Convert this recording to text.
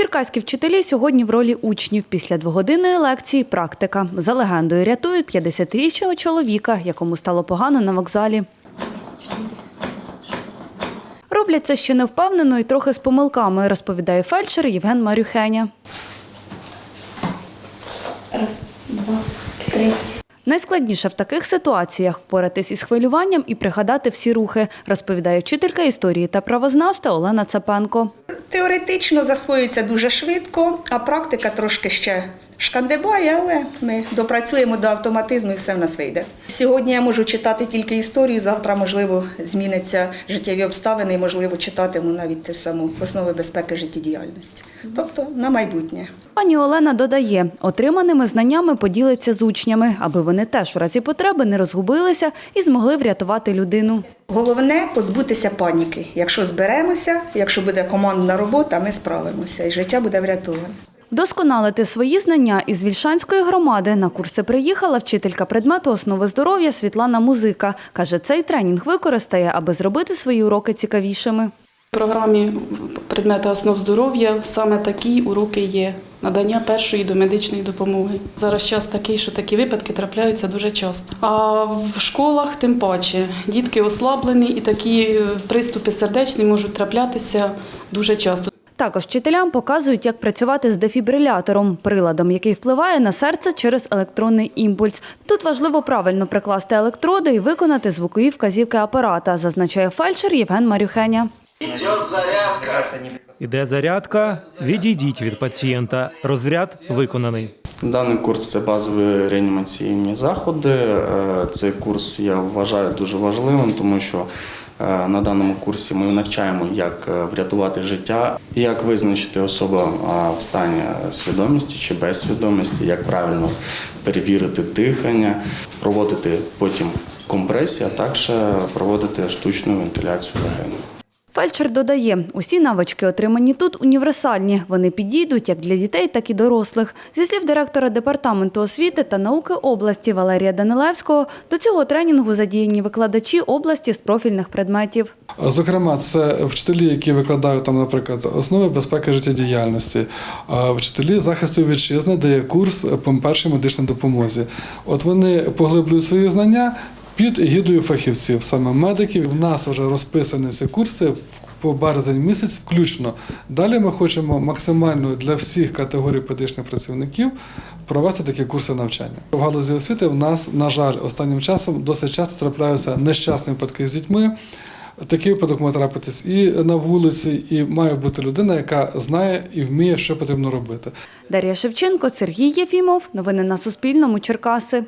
Черкаські вчителі сьогодні в ролі учнів. Після двогодинної лекції практика. За легендою рятують 50-річного чоловіка, якому стало погано на вокзалі. Роблять це ще невпевнено і трохи з помилками, розповідає фельдшер Євген Марюхеня. Раз, два, три. Найскладніше в таких ситуаціях впоратись із хвилюванням і пригадати всі рухи, розповідає вчителька історії та правознавства Олена Цапенко. Теоретично засвоюється дуже швидко, а практика трошки ще шкандибає, але ми допрацюємо до автоматизму і все в нас вийде. Сьогодні я можу читати тільки історію, завтра, можливо, зміняться життєві обставини і, можливо, читатиму навіть те саму основи безпеки життєдіяльності. Тобто на майбутнє. Пані Олена додає, отриманими знаннями поділиться з учнями, аби вони теж в разі потреби не розгубилися і змогли врятувати людину. Головне позбутися паніки. Якщо зберемося, якщо буде командна робота, ми справимося і життя буде врятоване. Вдосконалити свої знання із Вільшанської громади на курси приїхала вчителька предмету основи здоров'я Світлана Музика. Каже, цей тренінг використає, аби зробити свої уроки цікавішими. В програмі предмети основ здоров'я саме такі уроки є надання першої домедичної допомоги. Зараз час такий, що такі випадки трапляються дуже часто. А в школах тим паче дітки ослаблені і такі приступи сердечні можуть траплятися дуже часто. Також вчителям показують, як працювати з дефібрилятором, приладом, який впливає на серце через електронний імпульс. Тут важливо правильно прикласти електроди і виконати звукові вказівки апарата, зазначає фельдшер Євген Марюхеня. Іде зарядка, відійдіть від пацієнта. Розряд виконаний. Даний курс це базові реанімаційні заходи. Е, Цей курс я вважаю дуже важливим, тому що на даному курсі ми навчаємо, як е, врятувати життя, як визначити особу е, в стані свідомості чи без свідомості, як правильно перевірити дихання, проводити потім компресію, а також проводити штучну вентиляцію легенів. Фельдшер додає, усі навички, отримані тут, універсальні. Вони підійдуть як для дітей, так і дорослих. Зі слів директора департаменту освіти та науки області Валерія Данилевського, до цього тренінгу задіяні викладачі області з профільних предметів. Зокрема, це вчителі, які викладають там, наприклад, основи безпеки життєдіяльності, вчителі захисту вітчизни, де є курс по першій медичній допомозі. От вони поглиблюють свої знання під егідою фахівців, саме медиків. У нас вже розписані ці курси по березень місяць включно. Далі ми хочемо максимально для всіх категорій педагогічних працівників провести такі курси навчання. В галузі освіти в нас, на жаль, останнім часом досить часто трапляються нещасні випадки з дітьми. Такий випадок може трапитись і на вулиці, і має бути людина, яка знає і вміє, що потрібно робити. Дар'я Шевченко, Сергій Єфімов. Новини на Суспільному. Черкаси.